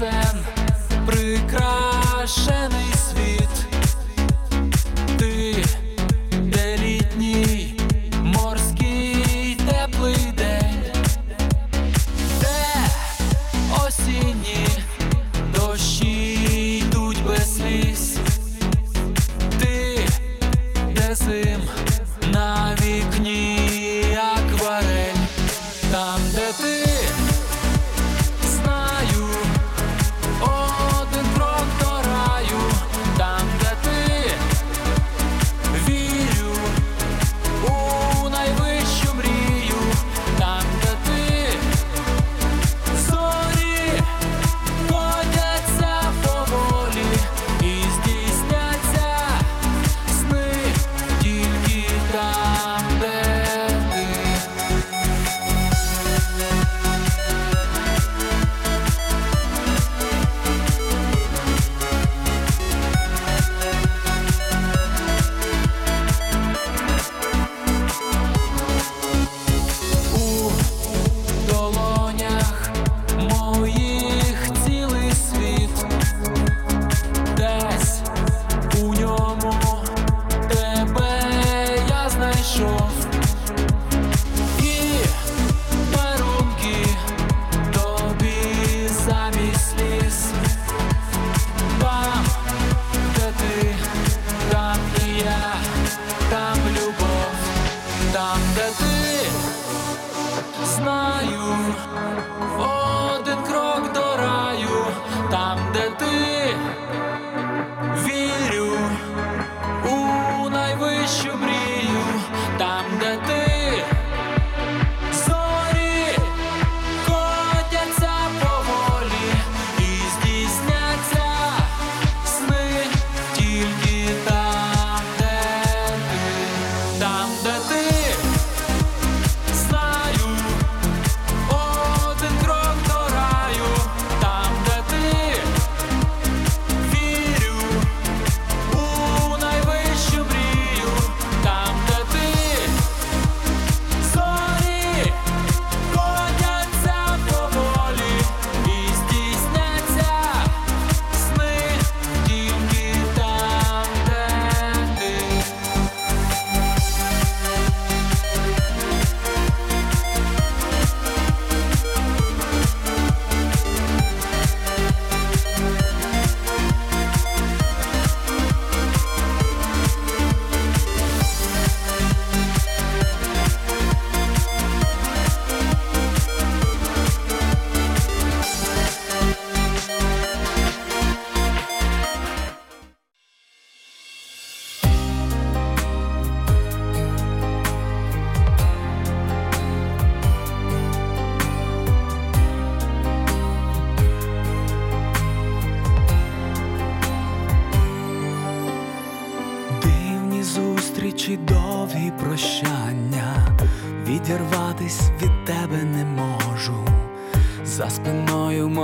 sen я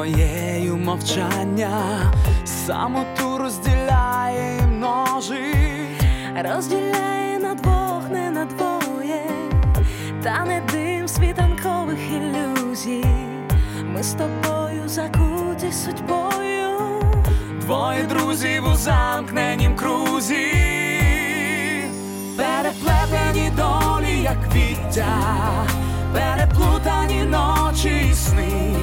спиною мовчання, самоту розділяє і множить. розділяє на двох, не на двоє, та не дим світанкових ілюзій. Ми з тобою закуті судьбою. Двоє друзів у замкненім крузі, переплетені долі, як віття, переплутані ночі і сни.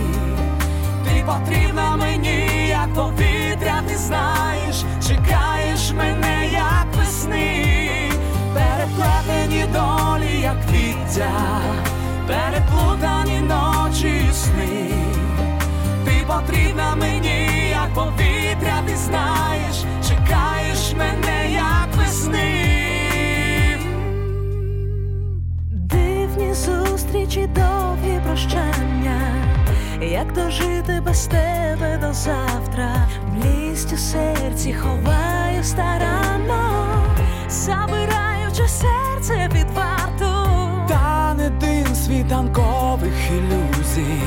Ти потрібна мені, як повітря, ти знаєш, чекаєш мене, як весни, переплетені долі, як віття, переплутані ночі і сни. Ти потрібна мені, як повітря, ти знаєш, чекаєш мене, як весни. Дивні зустрічі, довгі прощання, як дожити без тебе до завтра, млість у серці ховаю старанно, забираючи серце під варту. Та не дим світанкових ілюзій.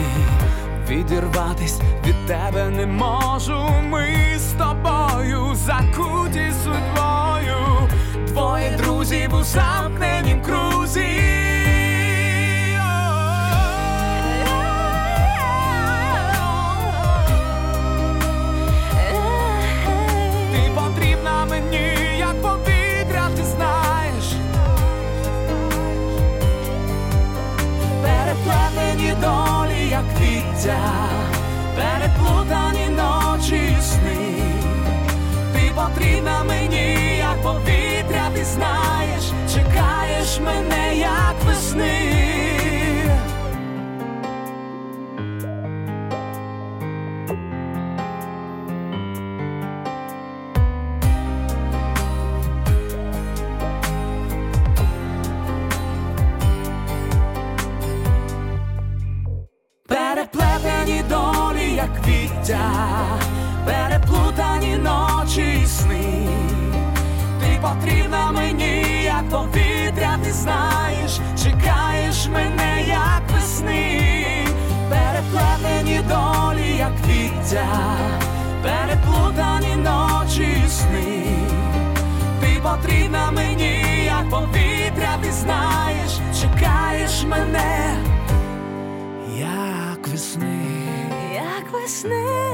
Відірватись від тебе не можу. Ми з тобою закуті судьбою. Двоє друзів у замкненім крузі. Потрібна мені, як повітря, ти знаєш, чекаєш мене, як весни. Повітря, ти знаєш, чекаєш мене, як весни, переплетені долі, як віття, переплутані ночі і сни. Ти потрібна мені, як повітря, ти знаєш, чекаєш мене як весни. як весни.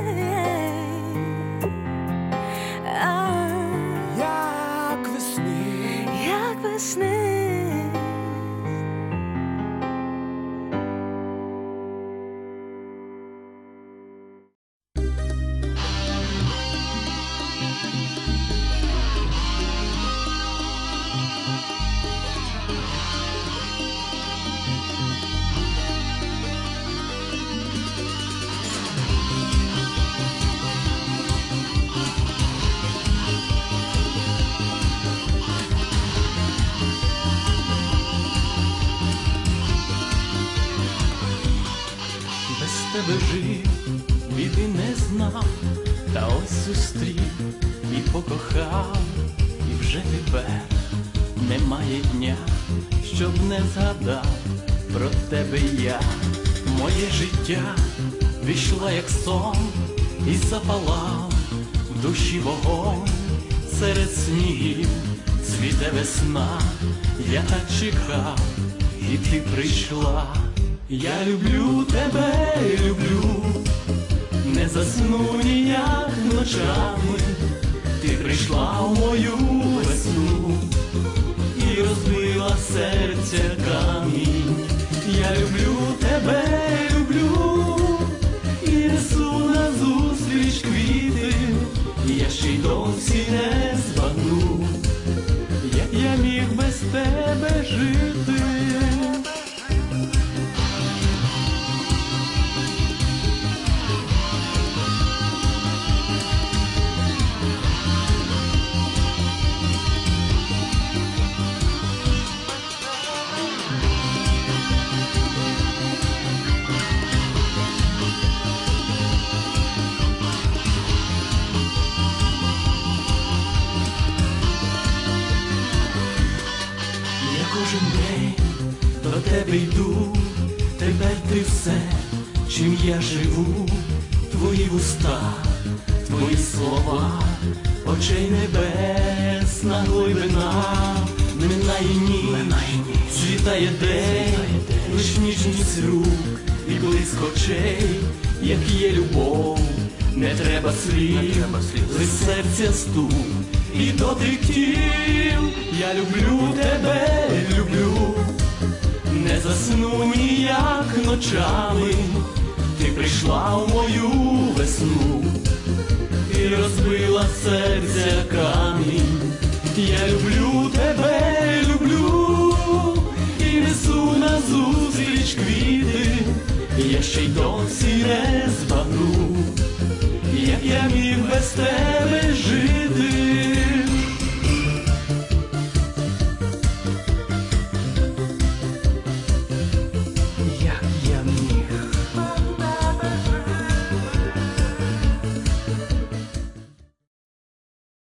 Тебе жив, біди не знав, та ось зустрів і покохав, і вже тепер немає дня, щоб не згадав про тебе я, моє життя війшло як сон, і запалав в душі вогонь. Серед снігів, цвіте весна, я так чекав, і ти прийшла. Я люблю тебе, засну ніяк ночами, ти прийшла в мою весну і розбила серця камінь. Я люблю тебе, люблю, і несу назустріч квіти, я ще й досі не збагну, як я міг без тебе жити. Тебе йду, тепер ти все, чим я живу, твої вуста, твої слова, очей небесна глибина, минає ніч, світає день, лиш ніжність рук і блиск очей, як є любов, не треба слів, лиш серця стук і дотик тіл, я люблю тебе, люблю, не засну ніяк ночами, ти прийшла в мою весну і розбила серця камінь. Я люблю тебе, люблю, і несу назустріч квіти, я ще й досі не збагну, як я міг без тебе жити.